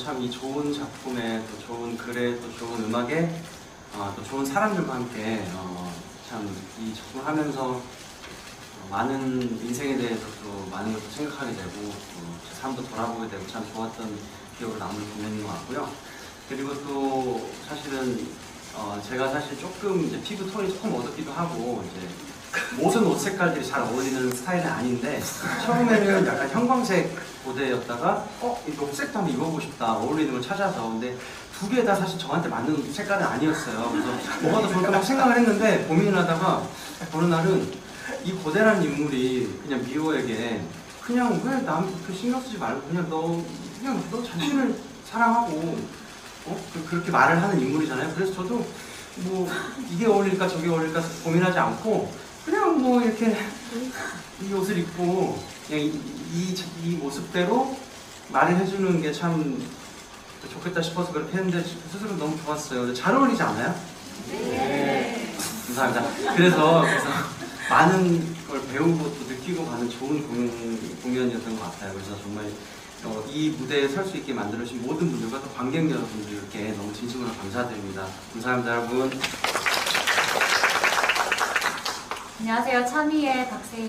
참 이 좋은 작품에 또 좋은 글에 또 좋은 음악에 어, 또 좋은 사람들과 함께 어, 참이 작품을 하면서 어, 많은 인생에 대해서 또 많은 것도 생각하게 되고 또제 삶도 돌아보게 되고 참 좋았던 기억으로 남을 공연인 것 같고요. 그리고 또 사실은 어, 제가 사실 조금 이제 피부 톤이 조금 어둡기도 하고 이제 모든 옷 색깔들이 잘 어울리는 스타일은 아닌데 처음에는 약간 형광색 보드였다가 어 이거 흑색도 한번 입어보고 싶다 어울리는 걸 찾아서. 근데 두 개 다 사실 저한테 맞는 색깔은 아니었어요. 그래서 뭐가 더 좋을까 막 생각을 했는데 고민을 하다가 어느 날은 이 고대라는 인물이 그냥 미호에게 그냥 왜남그 신경 쓰지 말고 그냥 너 그냥 너 자신을 사랑하고 어? 그- 그렇게 말을 하는 인물이잖아요. 그래서 저도 뭐 이게 어울릴까 저게 어울릴까 고민하지 않고 뭐 이렇게 이 옷을 입고 그냥 이, 이, 이 모습대로 말을 해주는 게 참 좋겠다 싶어서 그렇게 했는데 스스로 너무 좋았어요. 잘 어울리지 않아요? 네. 감사합니다. 그래서, 그래서 많은 걸 배우고 또 느끼고 가는 좋은 공연, 공연이었던 것 같아요. 그래서 정말 어, 이 무대에 설 수 있게 만들어주신 모든 분들과 또 관객 여러분들께 너무 진심으로 감사드립니다. 감사합니다, 여러분. 안녕하세요. 찬이의 박세희